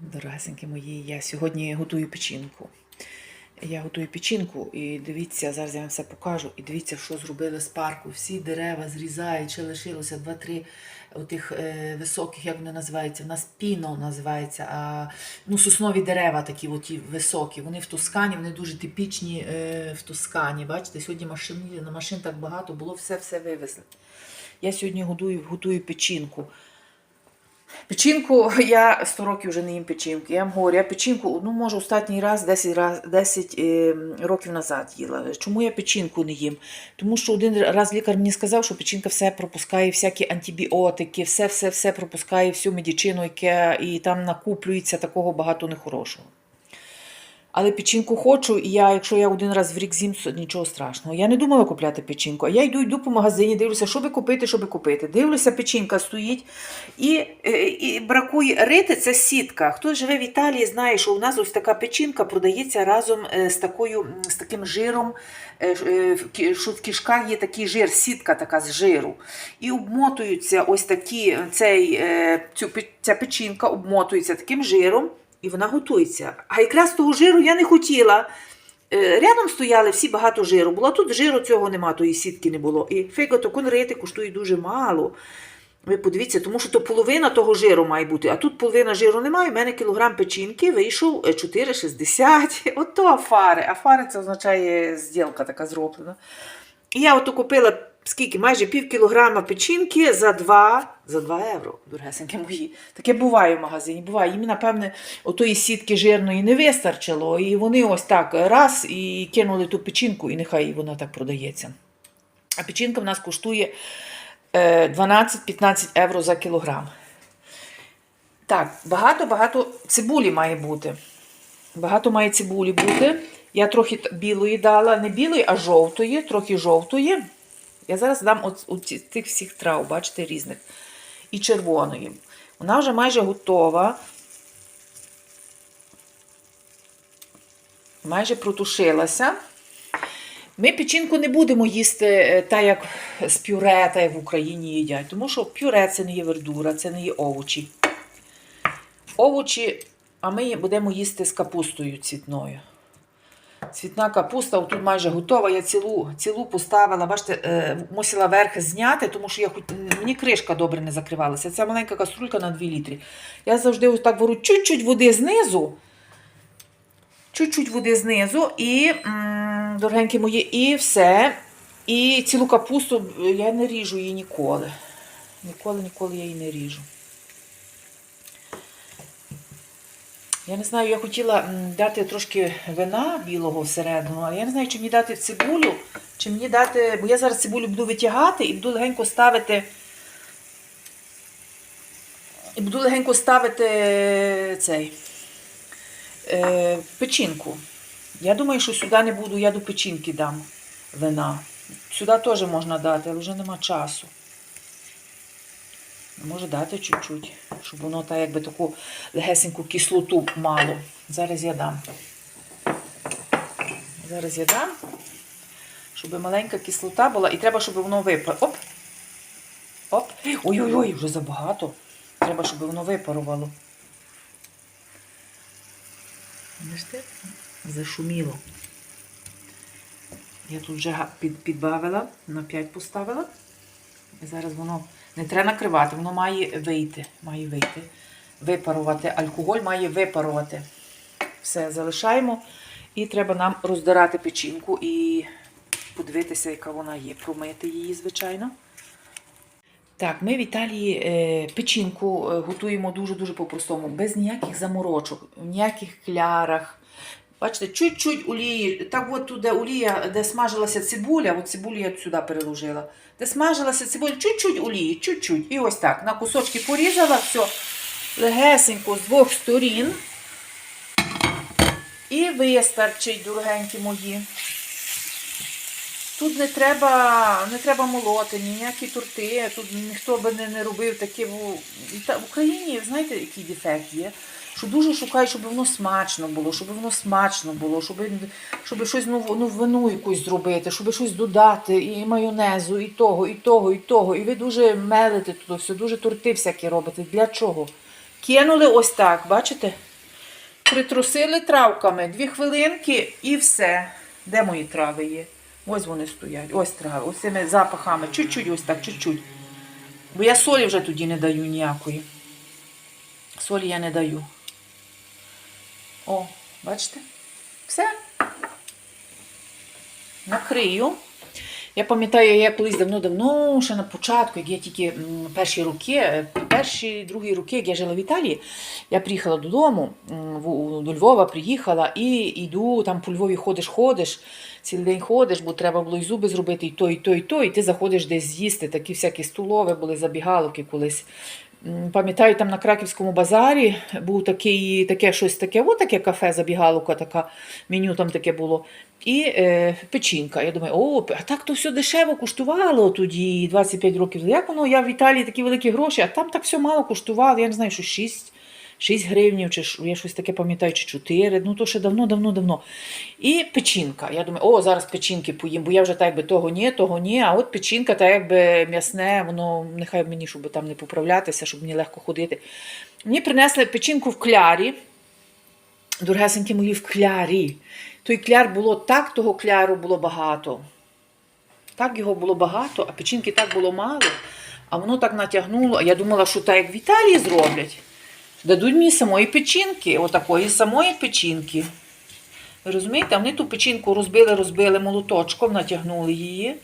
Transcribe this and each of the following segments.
Дорогесенькі мої, я сьогодні готую печінку. Я готую печінку і дивіться, зараз я вам все покажу. І дивіться, що зробили з парку. Всі дерева зрізають, ще лишилося два-три отих е, високих, як вони називаються. У нас піно називається. А, ну, соснові дерева такі оті високі. Вони в Тоскані, вони дуже типічні е, в Тоскані. Бачите, сьогодні машин, на машин так багато було, все-все вивезли. Я сьогодні готую, готую печінку. Печінку я 100 років вже не їм печінку. Я вам говорю, я печінку, ну, може, останній раз 10, раз, 10 е, років назад їла. Чому я печінку не їм? Тому що один раз лікар мені сказав, що печінка все пропускає, всякі антибіотики, все, все, все пропускає, всю медичину, яке і там накуплюється такого багато нехорошого. Але печінку хочу, і я, якщо я один раз в рік з'їм, нічого страшного. Я не думала купляти печінку. А я йду, йду по магазині, дивлюся, що би купити, що купити. Дивлюся, печінка стоїть. І, е, і бракує рити, це сітка. Хто живе в Італії, знає, що у нас ось така печінка продається разом е, з, такою, з таким жиром, е, що в кишках є такий жир, сітка така з жиру. І обмотуються ось такі, цей, цю, ця печінка обмотується таким жиром. І вона готується. А якраз того жиру я не хотіла. Е, Рядом стояли всі багато жиру. Було тут жиру цього нема, тої сітки не було. І фейго то конрити коштує дуже мало. Ви подивіться, тому що то половина того жиру має бути. А тут половина жиру немає. У мене кілограм печінки вийшов е, 4,60. Ото афари. Афари це означає зділка така зроблена. Я ото купила скільки? Майже пів кілограма печінки за 2, за 2 євро, дорогесенькі мої. Таке буває в магазині. Буває. Їм, напевне, отої сітки жирної не вистачило. І вони ось так раз і кинули ту печінку, і нехай вона так продається. А печінка в нас коштує е, 12-15 євро за кілограм. Так, багато-багато цибулі має бути. Багато має цибулі бути. Я трохи білої дала, не білої, а жовтої, трохи жовтої. Я зараз дам от, ці- всіх трав, бачите, різних. І червоної. Вона вже майже готова. Майже протушилася. Ми печінку не будемо їсти е, так, як з пюре, так як в Україні їдять. Тому що пюре це не є вердура, це не є овочі. Овочі, а ми будемо їсти з капустою цвітною. Цвітна капуста тут майже готова. Я цілу, цілу поставила, бачите, е, мусила верх зняти, тому що я хоч, мені кришка добре не закривалася. Ця маленька каструлька на 2 літри. Я завжди ось так беру чуть-чуть води знизу. Чуть-чуть води знизу і, м, дорогенькі мої, і все. І цілу капусту е, я не ріжу її ніколи. Ніколи, ніколи я її не ріжу. Я не знаю, я хотіла дати трошки вина білого всередину, але я не знаю, чи мені дати цибулю, чи мені дати. Бо я зараз цибулю буду витягати і буду легенько ставити. І буду легенько ставити цей е, печінку. Я думаю, що сюди не буду, я до печінки дам вина. Сюди теж можна дати, але вже нема часу. Може дати чуть-чуть, щоб воно так якби таку легесеньку кислоту мало. Зараз я дам. Зараз я дам, щоб маленька кислота була. І треба, щоб воно випарувало. Оп! Оп! Ой-ой-ой, вже забагато. Треба, щоб воно випарувало. Бачите? Зашуміло. Я тут вже підбавила, на 5 поставила. І зараз воно не треба накривати, воно має вийти. Має вийти. Випарувати. Алкоголь має випарувати. Все, залишаємо. І треба нам роздирати печінку і подивитися, яка вона є. Промити її, звичайно. Так, ми в Італії е, печінку е, готуємо дуже-дуже по-простому, без ніяких заморочок, в ніяких клярах. Бачите, чуть-чуть олії. Так от туди олія, де смажилася цибуля, от цибулю я сюди переложила. Де смажилася цибуля, чуть-чуть олії, чуть-чуть. І ось так. На кусочки порізала, все легесенько з двох сторін. І вистачить, дорогенькі мої. Тут не треба, не треба молоти, ніякі торти. Тут ніхто би не, не робив таке. В, Та- в Україні, знаєте, який дефект є? Що дуже шукають, щоб воно смачно було, щоб воно смачно було, щоб, щоб щось нову, новину якусь зробити, щоб щось додати, і майонезу, і того, і того, і того. І ви дуже мелите туди все, дуже торти всякі робите. Для чого? Кинули ось так, бачите? притрусили травками. Дві хвилинки і все. Де мої трави є? Ось вони стоять. Ось трави. Ось цими запахами. Чуть-чуть, ось так, чуть-чуть. Бо я солі вже тоді не даю ніякої. Солі я не даю. О, бачите? Все. Накрию. Я пам'ятаю, я колись давно-давно, ще на початку, як я тільки перші роки, е, перші, другі роки, як я жила в Італії, я приїхала додому, до Львова приїхала і йду, там по Львові ходиш, ходиш, цілий день ходиш, бо треба було і зуби зробити, і то, і то, і то, і ти заходиш десь з'їсти. Такі всякі столові були, забігаловки колись. Пам'ятаю, там на Краківському базарі був такий, таке щось таке, от таке кафе, забігаловка, така, меню там таке було. І е, печінка. Я думаю, о, а так то все дешево коштувало тоді, 25 років. Як воно, я в Італії такі великі гроші, а там так все мало коштувало. Я не знаю, що 6, 6 гривнів, чи я щось таке пам'ятаю, чи 4, ну то ще давно, давно, давно. І печінка. Я думаю, о, зараз печінки поїм, бо я вже так би того ні, того ні. А от печінка, та якби м'ясне, воно нехай мені, щоб там не поправлятися, щоб мені легко ходити. Мені принесли печінку в клярі. Дорогесенькі мої в клярі. Той кляр було так, того кляру було багато. Так його було багато, а печінки так було мало. А воно так натягнуло. А я думала, що так як в Італії зроблять. Дадуть мені самої печінки, отакої самої печінки. Розумієте, вони ту печінку розбили, розбили молоточком, натягнули її.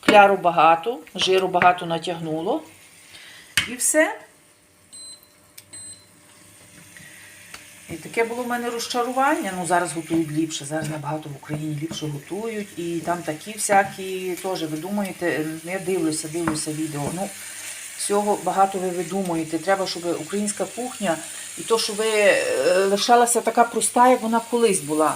Кляру багато, жиру багато натягнуло. І все. І таке було в мене розчарування. Ну, зараз готують ліпше, зараз набагато в Україні ліпше готують. І там такі всякі теж ви думаєте, я дивлюся, дивлюся відео. Ну, всього багато ви видумуєте. Треба, щоб українська кухня і то, що ви е, лишалася така проста, як вона колись була.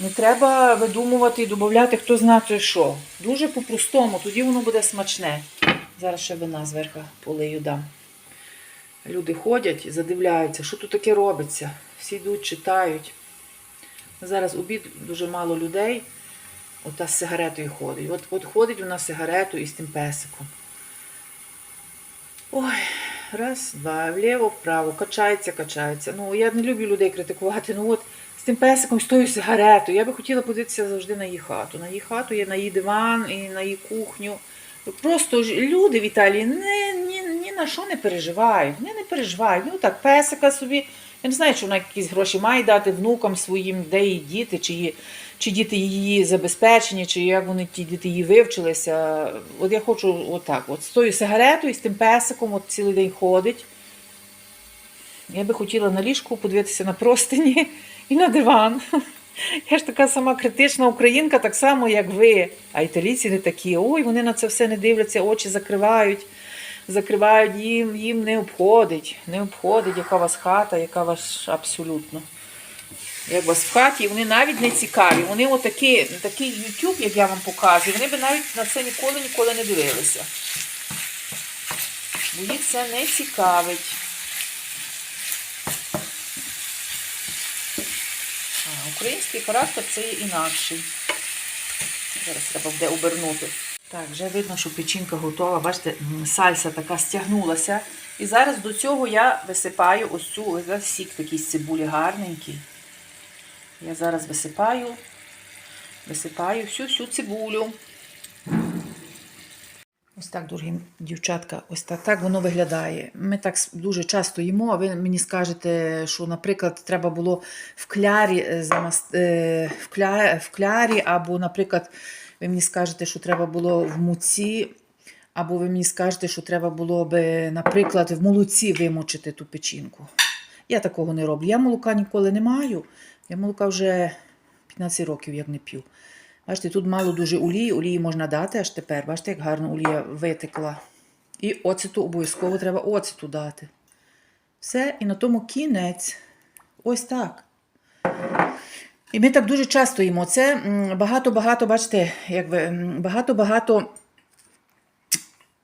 Не треба видумувати і додати, хто знає що. Дуже по-простому, тоді воно буде смачне. Зараз ще вина зверху полию дам. Люди ходять задивляються, що тут таке робиться. Всі йдуть, читають. Зараз обід дуже мало людей. Ота з сигаретою ходить. От, от ходить вона з сигаретою і з тим песиком. Ой, раз, два, вліво, вправо, качається, качається. Ну, я не люблю людей критикувати. Ну от з тим песиком, з тою сигаретою. Я би хотіла подивитися завжди на її хату. На її хату, є на її диван і на її кухню. Просто люди в Італії ні, ні, ні на що не переживають. Вони не переживають. Ну так, песика собі. Я не знаю, чи вона якісь гроші має дати внукам своїм, де її діти, чи, її, чи діти її забезпечені, чи як вони ті діти її вивчилися. От я хочу отак, от з тою сигаретою, з тим песиком, от цілий день ходить. Я би хотіла на ліжку подивитися на простині і на диван. Я ж така сама критична українка, так само, як ви. А італійці не такі. Ой, вони на це все не дивляться, очі закривають. Закривають їм, їм не обходить. Не обходить, яка вас хата, яка ваш абсолютно. Як вас в хаті, вони навіть не цікаві. Вони отакі, такий YouTube, як я вам показую, вони би навіть на це ніколи ніколи не дивилися. Бо їх це не цікавить. А, український характер це є інакший. Зараз треба буде обернути. Так, вже видно, що печінка готова. Бачите, сальса така стягнулася. І зараз до цього я висипаю ось цю ось сік такий з цибулі гарненький. Я зараз висипаю, висипаю всю всю цибулю. Ось так, дорогі дівчатка, ось так, так воно виглядає. Ми так дуже часто їмо, а ви мені скажете, що, наприклад, треба було в клярі, е, е, в, кля... в клярі, або, наприклад, ви мені скажете, що треба було в муці, або ви мені скажете, що треба було би, наприклад, в молоці вимочити ту печінку. Я такого не роблю. Я молока ніколи не маю. Я молока вже 15 років як не п'ю. Бачите, тут мало дуже олії, олії можна дати аж тепер. Бачите, як гарно олія витекла. І оцету обов'язково треба оцету дати. Все, і на тому кінець. Ось так. І ми так дуже часто їмо. Це багато-багато, бачите, як ви, багато-багато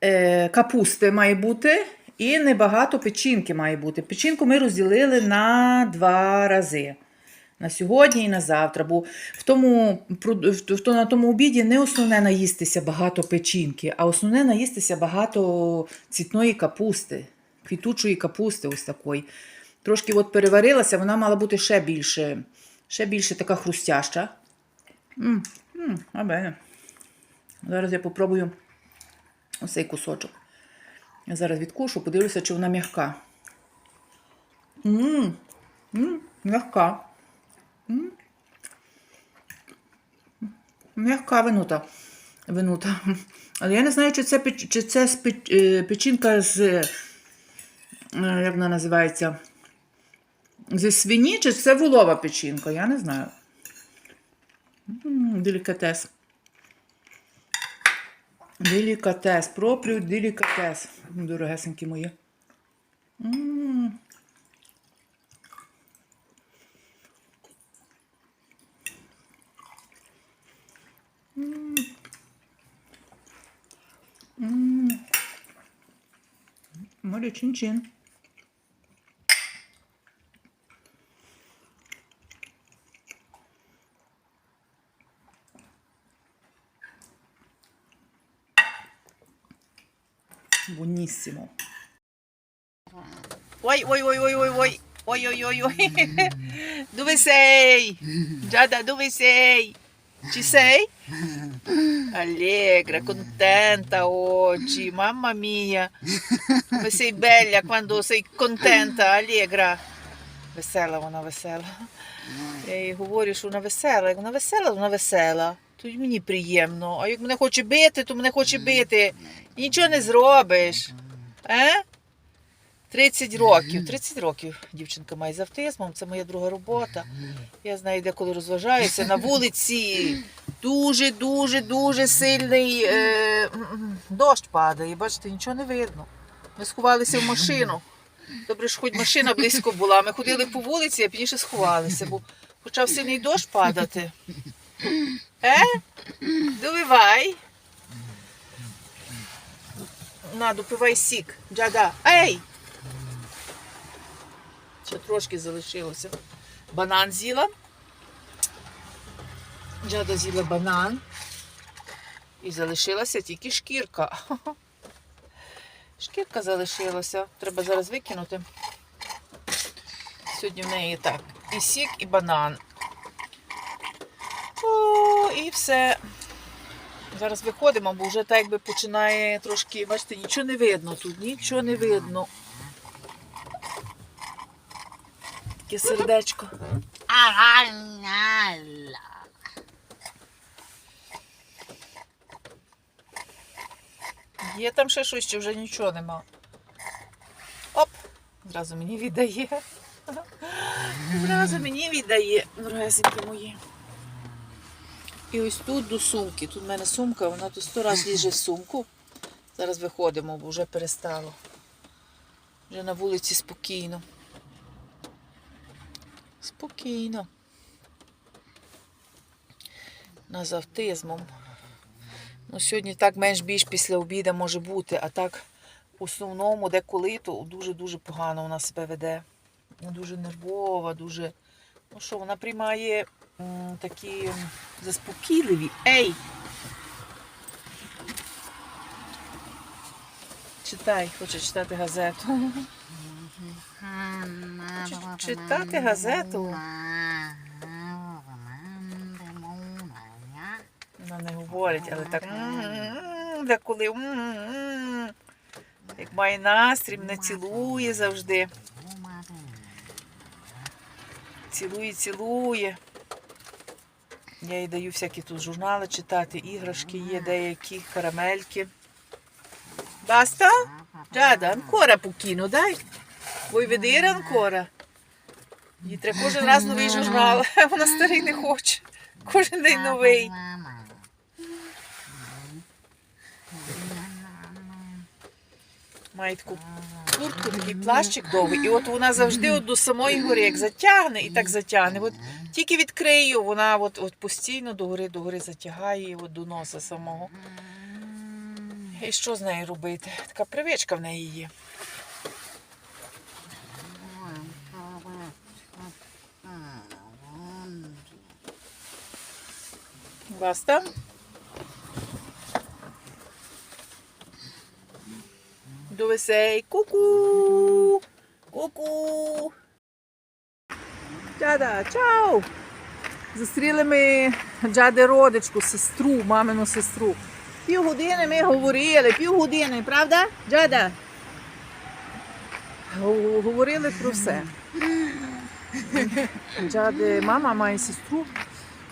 е, капусти має бути, і небагато печінки має бути. Печінку ми розділили на два рази. На сьогодні і на завтра. Бо в тому, в, на тому обіді не основне наїстися багато печінки, а основне наїстися багато цвітної капусти, квітучої капусти, ось такої. Трошки от переварилася, вона мала бути ще більше, ще більше така хрустяща. М, м. Зараз я попробую ось цей кусочок. Я зараз відкушу, подивлюся, чи вона м'яка. Мм, м, м'яка. Винута. винута. Але я не знаю, чи це, чи це е, печінка з. е, Як вона називається? Зі свині, чи це волова печінка? Я не знаю. Делікатес. Делікатес. Пропрю делікатес. Дорогесенькі мої. М. М. Море чин-чин. Buonissimo. Ой, ой, oi, oi, oi, oi. Oi, oi, oi, oi. Dove sei? Giada, dove sei? Ci sei? Allegra, contenta oggi, mamma mia. Come sei bella quando sei contenta, allegra. Весела вона, весела. Я їй говорю, що вона весела. Як вона весела, вона весела. То й мені приємно. А як мене хоче бити, то мене хоче бити. Нічого не зробиш. Е? 30 років. 30 років дівчинка має з автизмом. Це моя друга робота. Я знаю, де коли розважаюся. На вулиці дуже, дуже, дуже сильний е, дощ падає. Бачите, нічого не видно. Ми сховалися в машину. Добре, що хоч машина близько була. Ми ходили по вулиці, а пізніше сховалися, бо почав сильний дощ падати. Е? Довивай. На, допивай сік. Джада. Ей! Ще трошки залишилося. Банан з'їла. Джада з'їла банан. І залишилася тільки шкірка. Шкірка залишилася. Треба зараз викинути. Сьогодні в неї так. І сік, і банан. О, і все. Зараз виходимо, бо вже так якби починає трошки, бачите, нічого не видно тут, нічого не видно. Таке сердечко. Є там ще щось, чи вже нічого нема. Оп! Зразу мені віддає. Зразу мені віддає, дорогесенькі мої. І ось тут до сумки. Тут в мене сумка, вона тут сто разів ліже в сумку. Зараз виходимо, бо вже перестало. Вже на вулиці спокійно. Спокійно. З автизмом. Ну, сьогодні так менш-більш після обіду може бути, а так в основному, деколи, то дуже-дуже погано вона себе веде. Дуже нервова, дуже. Ну що, вона приймає м, такі заспокійливі. Ей! Читай, хоче читати газету. Чи- читати газету? Вона не говорить, але так м-м-м, деколи м-м-м. як має настрій, мене цілує завжди. Цілує, цілує. Я їй даю всякі тут журнали читати, іграшки є деякі, карамельки. Баста? Giada, ancora pochino, dai. Vuoi vedere ancora? Їй треба кожен раз новий журнал. Вона старий не хоче. Кожен день новий. Має таку куртку, такий плащик довгий. І от вона завжди от до самої гори, як затягне і так затягне. От тільки відкрию, вона от, от постійно до гори, до гори затягає от до носа самого. І що з нею робити? Така привичка в неї є. Баста? Dove sei? Cucù! Cucù! Джада, чао! Зустріли ми Джади родичку, сестру, мамину сестру. Півгодини ми говорили, півгодини, правда? Джада? Говорили про все. Джади мама має сестру,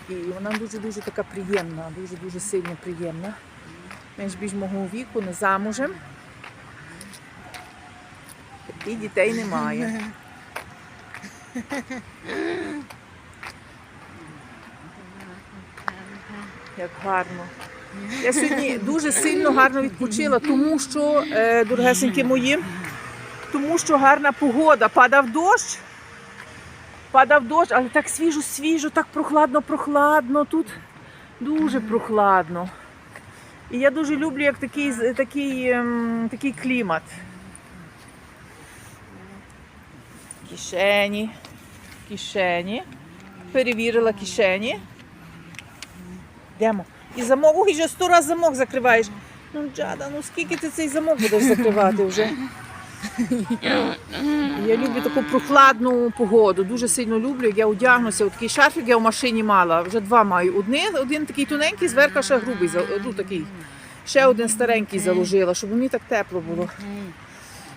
і вона дуже-дуже така приємна, дуже-дуже сильно приємна. Менш більш мого віку, не замужем. І дітей немає. Як гарно. Я сьогодні дуже сильно гарно відпочила, тому що, е, дорогесенькі мої, тому що гарна погода. Падав дощ, падав дощ, але так свіжо, свіжо, так прохладно, прохладно. Тут дуже прохладно. І я дуже люблю як такий, такий, ем, такий клімат. Кишені, кишені. Перевірила кишені. Йдемо. І замок, ой, вже сто раз замок закриваєш. Ну, Джада, ну скільки ти цей замок будеш закривати вже? Я люблю таку прохладну погоду. Дуже сильно люблю. Я одягнуся. Такий шарфік я в машині мала. Вже два маю. Один, один такий тоненький, зверху ще грубий. Ну, такий. Ще один старенький заложила, щоб мені так тепло було.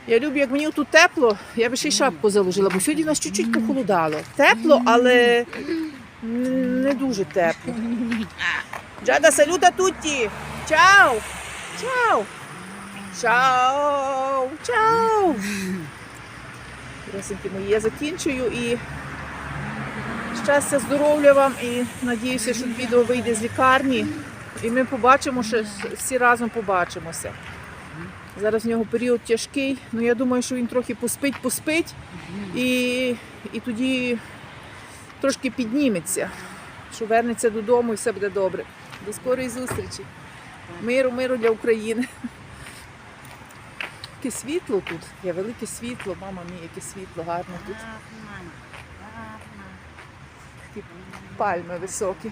Я люблю, як мені тут тепло, я би ще й шапку заложила, бо сьогодні нас чуть-чуть похолодало. Тепло, але не дуже тепло. Джада, салюта тутті! Чао! Чао! Чао! Чао! Красенькі мої, я закінчую і щастя, здоров'я вам і надіюся, що відео вийде з лікарні. І ми побачимо, що всі разом побачимося. Зараз в нього період тяжкий, але я думаю, що він трохи поспить, поспить і, і тоді трошки підніметься, що вернеться додому і все буде добре. До скорої зустрічі. Миру, миру для України. Яке світло тут, є велике світло, мама мій, яке світло гарне тут. Такі пальми високі.